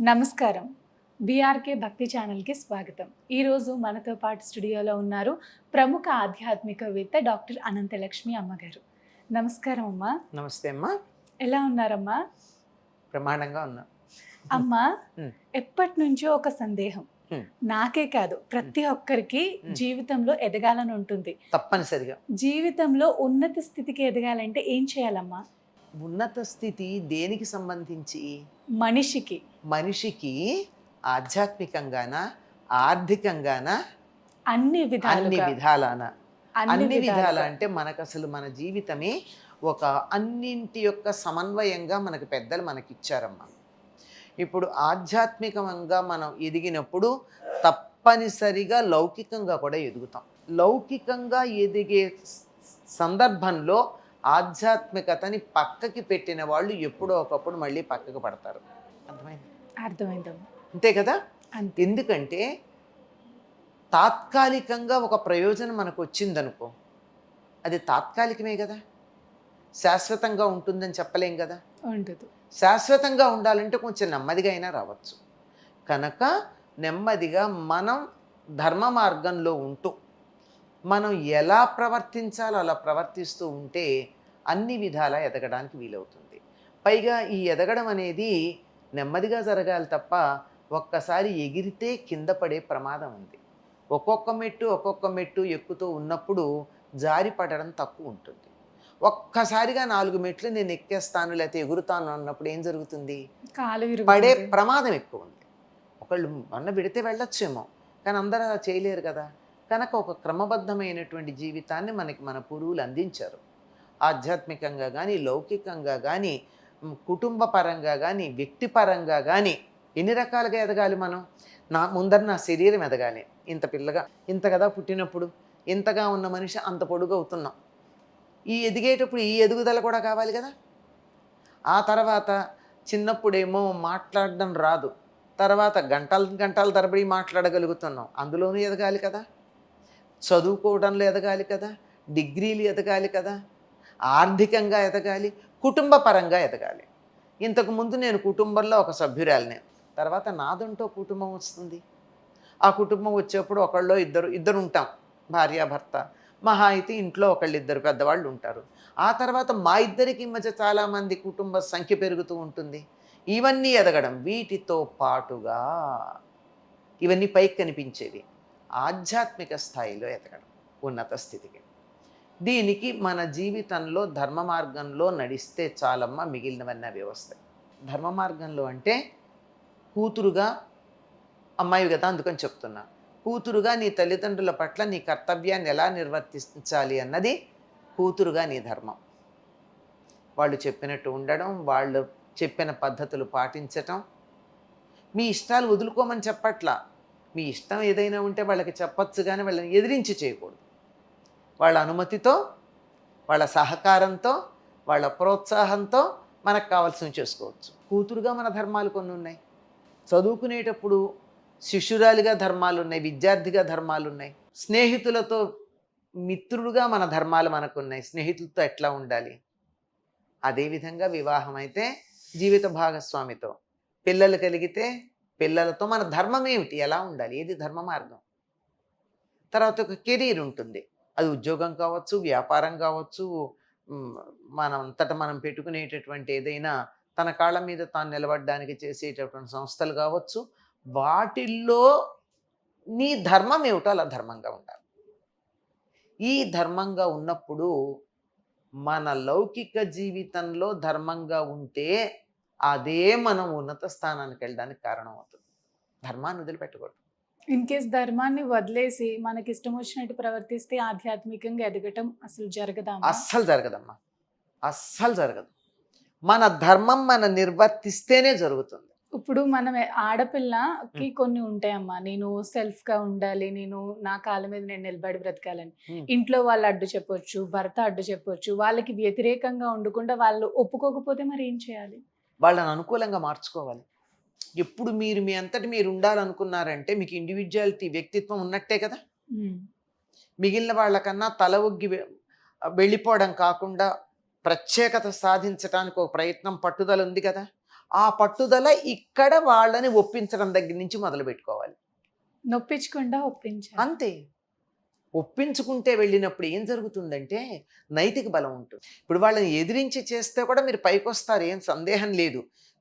నమస్కారం. బీఆర్కే భక్తి ఛానల్కి స్వాగతం. ఈరోజు మనతో పాటు స్టూడియోలో ఉన్నారు ప్రముఖ ఆధ్యాత్మికవేత్త డాక్టర్ అనంతలక్ష్మి అమ్మగారు. నమస్కారం అమ్మా. నమస్తే అమ్మా. ఎలా ఉన్నారమ్మా? ప్రమాణంగా ఉన్నా. అమ్మా. ఎప్పటి నుంచో ఒక సందేహం. నాకే కాదు ప్రతి ఒక్కరికి. జీవితంలో ఎదగాలని ఉంటుంది. తప్పనిసరిగా. జీవితంలో ఉన్నత స్థితికి ఎదగాలంటే ఏం చేయాలమ్మా? ఉన్నత స్థితి దేనికి సంబంధించి? మనిషికి. మనిషికి ఆధ్యాత్మికంగాన ఆర్థికంగాన? అన్ని అన్ని విధాలాన? అన్ని విధాల అంటే మనకు అసలు మన జీవితమే ఒక అన్నింటి యొక్క సమన్వయంగా మనకు పెద్దలు మనకి ఇచ్చారమ్మా ఇప్పుడు ఆధ్యాత్మికంగా మనం ఎదిగినప్పుడు తప్పనిసరిగా లౌకికంగా కూడా ఎదుగుతాం. లౌకికంగా ఎదిగే సందర్భంలో ఆధ్యాత్మికతని పక్కకి పెట్టిన వాళ్ళు ఎప్పుడో ఒకప్పుడు మళ్ళీ పక్కకు పడతారు. అర్థమైంది? అర్థమైందమ్మా అంతే కదా? ఎందుకంటే తాత్కాలికంగా ఒక ప్రయోజనం మనకు వచ్చిందనుకో అది తాత్కాలికమే కదా. శాశ్వతంగా ఉంటుందని చెప్పలేం కదా? ఉండదు. శాశ్వతంగా ఉండాలంటే కొంచెం నెమ్మదిగా అయినా రావచ్చు. కనుక నెమ్మదిగా మనం ధర్మ మార్గంలో ఉంటూ మనం ఎలా ప్రవర్తించాలో అలా ప్రవర్తిస్తూ ఉంటే అన్ని విధాల ఎదగడానికి వీలవుతుంది. పైగా ఈ ఎదగడం అనేది నెమ్మదిగా జరగాలి తప్ప ఒక్కసారి ఎగిరితే కింద పడే ప్రమాదం ఉంది. ఒక్కొక్క మెట్టు ఒక్కొక్క మెట్టు ఎక్కుతూ ఉన్నప్పుడు జారి పడడం తక్కువ ఉంటుంది. ఒక్కసారిగా నాలుగు మెట్లు నేను ఎక్కేస్తాను లేకపోతే ఎగురుతాను అన్నప్పుడు ఏం జరుగుతుంది? కాలు పడే ప్రమాదం ఎక్కువ ఉంది. ఒకళ్ళు అన్న విడితే వెళ్ళొచ్చేమో కానీ అందరూ అలా చేయలేరు కదా. కనుక ఒక క్రమబద్ధమైనటువంటి జీవితాన్ని మనకి మన పూర్వులు అందించారు. ఆధ్యాత్మికంగా కానీ లౌకికంగా కానీ కుటుంబ పరంగా కానీ వ్యక్తిపరంగా కానీ ఎన్ని రకాలుగా ఎదగాలి మనం? నా ముందర నా శరీరం ఎదగాలి. ఇంత పిల్లగా ఇంత కదా పుట్టినప్పుడు ఇంతగా ఉన్న మనిషి అంత పొడుగు అవుతున్నాం. ఈ ఎదిగేటప్పుడు ఈ ఎదుగుదల కూడా కావాలి కదా? ఆ తర్వాత చిన్నప్పుడేమో మాట్లాడడం రాదు. తర్వాత గంటల గంటల తరబడి మాట్లాడగలుగుతున్నాం. అందులోనూ ఎదగాలి కదా? చదువుకోవడంలో ఎదగాలి కదా? డిగ్రీలు ఎదగాలి కదా? ఆర్థికంగా ఎదగాలి. కుటుంబ పరంగా ఎదగాలి. ఇంతకు ముందు నేను కుటుంబంలో ఒక సభ్యురాలిని. తర్వాత నాదంటూ కుటుంబం వస్తుంది. ఆ కుటుంబం వచ్చేప్పుడు ఒకళ్ళో ఇద్దరు ఇద్దరు ఉంటాం భార్యాభర్త మహా అయితే ఇంట్లో ఒకళ్ళు ఇద్దరు పెద్దవాళ్ళు ఉంటారు ఆ తర్వాత మా ఇద్దరికి మధ్య చాలామంది కుటుంబ సంఖ్య పెరుగుతూ ఉంటుంది. ఇవన్నీ ఎదగడం వీటితో పాటుగా ఇవన్నీ పైకి కనిపించేవి. ఆధ్యాత్మిక స్థాయిలో ఎదగడం. ఉన్నత స్థితికి. దీనికి మన జీవితంలో ధర్మ మార్గంలో నడిస్తే చాలమ్మ మిగిలినవన్న వ్యవస్థ ధర్మ మార్గంలో అంటే కూతురుగా అమ్మాయి కదా అందుకని చెప్తున్నా. కూతురుగా నీ తల్లిదండ్రుల పట్ల నీ కర్తవ్యాన్ని ఎలా నిర్వర్తించాలి అన్నది కూతురుగా నీ ధర్మం. వాళ్ళు చెప్పినట్టు ఉండడం వాళ్ళు చెప్పిన పద్ధతులు పాటించటం. మీ ఇష్టాలు వదులుకోమని చెప్పట్లా. మీ ఇష్టం ఏదైనా ఉంటే వాళ్ళకి చెప్పొచ్చు కానీ వాళ్ళని ఎదిరించి చేయకూడదు. వాళ్ళ అనుమతితో వాళ్ళ సహకారంతో వాళ్ళ ప్రోత్సాహంతో మనకు కావాల్సినవి చేసుకోవచ్చు. కూతురుగా మన ధర్మాలు కొన్ని ఉన్నాయి. చదువుకునేటప్పుడు శిష్యురాలిగా ధర్మాలు ఉన్నాయి విద్యార్థిగా ధర్మాలు ఉన్నాయి. స్నేహితులతో మిత్రుడుగా మన ధర్మాలు మనకు ఉన్నాయి. స్నేహితులతో ఎట్లా ఉండాలి? అదేవిధంగా వివాహం అయితే జీవిత భాగస్వామితో. పిల్లలు కలిగితే పిల్లలతో మన ధర్మం ఏమిటి? ఎలా ఉండాలి? ఏది ధర్మ మార్గం? తర్వాత ఒక కెరీర్ ఉంటుంది. అది ఉద్యోగం కావచ్చు వ్యాపారం కావచ్చు మనం అంతటా మనం పెట్టుకునేటటువంటి ఏదైనా తన కాళ్ళ మీద తాను నిలబడడానికి చేసేటటువంటి సంస్థలు కావచ్చు వాటిల్లో నీ ధర్మం ఏమిటో అలా ధర్మంగా ఉండాలి. ఈ ధర్మంగా ఉన్నప్పుడు మన లౌకిక జీవితంలో ధర్మంగా ఉంటే అదే మనం ఉన్నత స్థానానికి వెళ్ళడానికి కారణం అవుతుంది. ధర్మాన్ని వదిలిపెట్టకూడదు. ఇన్ కేస్ ధర్మాన్ని వదిలేసి మనకి ఇష్టం వచ్చినట్టు ప్రవర్తిస్తే ఆధ్యాత్మికంగా ఎదగటం అసలు జరగదా? అస్సలు జరగదమ్మా. అస్సలు జరగదు. మన ధర్మం మనం నిర్వర్తిస్తేనే జరుగుతుంది. ఇప్పుడు మనం ఆడపిల్లకి. కొన్ని ఉంటాయమ్మా. నేను సెల్ఫ్గా ఉండాలి నేను నా కాళ్ళ మీద నేను నిలబడి బ్రతకాలని. ఇంట్లో వాళ్ళు అడ్డు చెప్పొచ్చు భర్త అడ్డు చెప్పొచ్చు వాళ్ళకి వ్యతిరేకంగా ఉండకుండా వాళ్ళు ఒప్పుకోకపోతే మరి ఏం చేయాలి? వాళ్ళని అనుకూలంగా మార్చుకోవాలి. ఎప్పుడు మీరు మీ అంతటి మీరు ఉండాలనుకున్నారంటే మీకు ఇండివిజువాలిటీ వ్యక్తిత్వం ఉన్నట్టే కదా. మిగిలిన వాళ్ళకన్నా తల ఒగ్గి వెళ్ళిపోవడం కాకుండా ప్రత్యేకత సాధించడానికి ఒక ప్రయత్నం పట్టుదల ఉంది కదా? ఆ పట్టుదల ఇక్కడ వాళ్ళని ఒప్పించడం దగ్గర నుంచి మొదలు పెట్టుకోవాలి. నొప్పించకుండా ఒప్పించాలి. అంతే. ఒప్పించుకుంటే వెళ్ళినప్పుడు ఏం జరుగుతుందంటే నైతిక బలం ఉంటుంది. ఇప్పుడు వాళ్ళని ఎదిరించి చేస్తే కూడా మీరు పైకి వస్తారు ఏం సందేహం లేదు.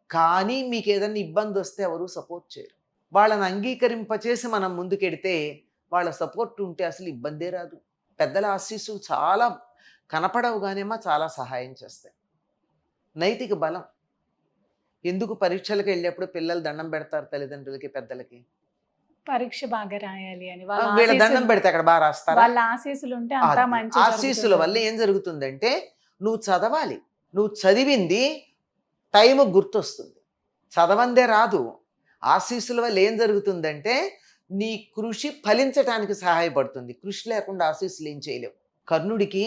కానీ మీకు ఏదైనా ఇబ్బంది వస్తే ఎవరు సపోర్ట్ చేయరు. వాళ్ళని అంగీకరింపచేసి మనం ముందుకెడితే వాళ్ళ సపోర్ట్ ఉంటే అసలు ఇబ్బందే రాదు. పెద్దల ఆశీస్సులు చాలా కనపడవు కానేమో చాలా సహాయం చేస్తాయి. నైతిక బలం. ఎందుకు పరీక్షలకు వెళ్ళేప్పుడు పిల్లలు దండం పెడతారు తల్లిదండ్రులకి పెద్దలకి? పరీక్ష బాగా రాయాలి అని. వాళ్ళ దండం పెడితే అక్కడ బాగా రాస్తారా? వాళ్ళ ఆశీస్సులు ఉంటే ఆశీస్సుల వల్ల ఏం జరుగుతుందంటే నువ్వు చదవాలి. నువ్వు చదివింది టైం గుర్తొస్తుంది. చదవందే రాదు. ఆశీస్సుల వల్ల ఏం జరుగుతుందంటే నీ కృషి ఫలించటానికి సహాయపడుతుంది. కృషి లేకుండా ఆశీస్సులు ఏం చేయలేవు. కర్ణుడికి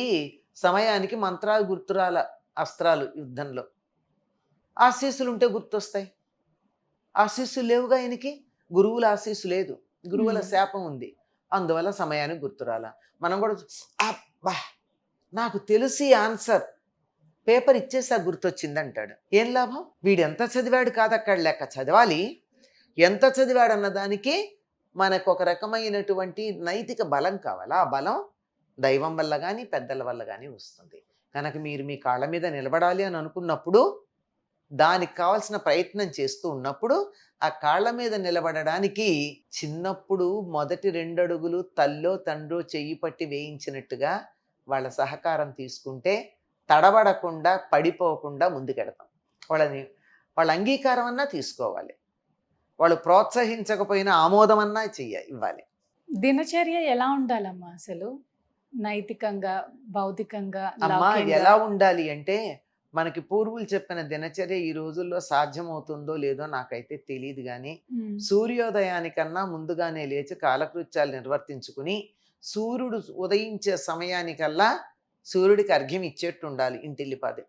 సమయానికి మంత్రాలు గుర్తురాల అస్త్రాలు యుద్ధంలో. ఆశీస్సులు ఉంటే గుర్తొస్తాయి. ఆశీస్సులు లేవుగా ఆయనకి గురువుల ఆశీస్సు లేదు. గురువుల. శాపం ఉంది. అందువల్ల సమయానికి గుర్తురాల. మనం కూడా అబ్బా! నాకు తెలిసి ఆన్సర్ పేపర్ ఇచ్చేసా గుర్తొచ్చింది అంటాడు ఏం లాభం? వీడు ఎంత చదివాడు కాదక్కడ లెక్క చదవాలి. ఎంత చదివాడు అన్న దానికి మనకు ఒక రకమైనటువంటి నైతిక బలం కావాలి. ఆ బలం దైవం వల్ల కానీ పెద్దల వల్ల కానీ వస్తుంది. కనుక మీరు మీ కాళ్ళ మీద నిలబడాలి అని అనుకున్నప్పుడు దానికి కావాల్సిన ప్రయత్నం చేస్తూ ఉన్నప్పుడు ఆ కాళ్ళ మీద నిలబడడానికి చిన్నప్పుడు మొదటి రెండు అడుగులు తల్లో తండ్రో చెయ్యి పట్టి వేయించినట్టుగా వాళ్ళ సహకారం తీసుకుంటే తడబడకుండా పడిపోకుండా ముందుకెడతాం. వాళ్ళని వాళ్ళ అంగీకారం అన్నా తీసుకోవాలి. వాళ్ళు ప్రోత్సహించకపోయినా ఆమోదం అన్నా చెయ్య ఇవ్వాలి. దినచర్య ఎలా ఉండాలమ్మా అసలు? నైతికంగా భౌతికంగా అమ్మా? ఎలా ఉండాలి అంటే మనకి పూర్వులు చెప్పిన దినచర్య ఈ రోజుల్లో సాధ్యమవుతుందో లేదో నాకైతే తెలియదు కానీ సూర్యోదయానికన్నా ముందుగానే లేచి కాలకృత్యాలు నిర్వర్తించుకుని సూర్యుడు ఉదయించే సమయానికల్లా సూర్యుడికి అర్ఘ్యం ఇచ్చేట్టు ఉండాలి ఇంటిల్లిపాది.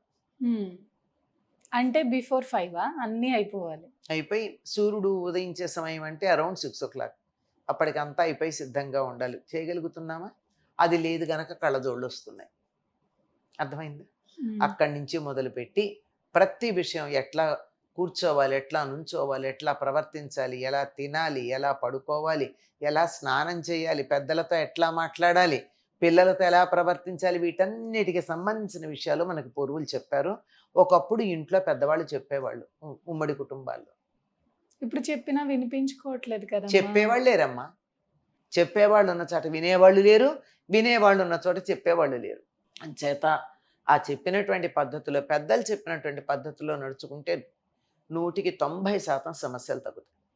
అంటే బిఫోర్ ఫైవ్? అన్నీ అయిపోవాలి. అయిపోయి సూర్యుడు ఉదయించే సమయం అంటే అరౌండ్ సిక్స్ ఓ క్లాక్. అప్పటికంతా అయిపోయి సిద్ధంగా ఉండాలి. చేయగలుగుతున్నామా? అది లేదు గనక కళ్ళజోళ్ళు వస్తున్నాయి. అర్థమైంది? అక్కడి నుంచి మొదలుపెట్టి ప్రతి విషయం ఎట్లా కూర్చోవాలి ఎట్లా నుంచోవాలి ఎట్లా ప్రవర్తించాలి ఎలా తినాలి ఎలా పడుకోవాలి ఎలా స్నానం చేయాలి పెద్దలతో ఎట్లా మాట్లాడాలి పిల్లలతో ఎలా ప్రవర్తించాలి వీటన్నిటికి సంబంధించిన విషయాలు మనకి పూర్వులు చెప్పారు. ఒకప్పుడు ఇంట్లో పెద్దవాళ్ళు చెప్పేవాళ్ళు ఉమ్మడి కుటుంబాల్లో. ఇప్పుడు చెప్పినా వినిపించుకోవట్లేదు కదా చెప్పేవాళ్ళు లేరమ్మా. చెప్పేవాళ్ళు ఉన్న చోట వినేవాళ్ళు లేరు వినేవాళ్ళు ఉన్న చోట చెప్పేవాళ్ళు లేరు. అంచేత ఆ చెప్పినటువంటి పద్ధతిలో పెద్దలు చెప్పినటువంటి పద్ధతిలో నడుచుకుంటే నూటికి తొంభై శాతం సమస్యలు తగ్గుతాయి.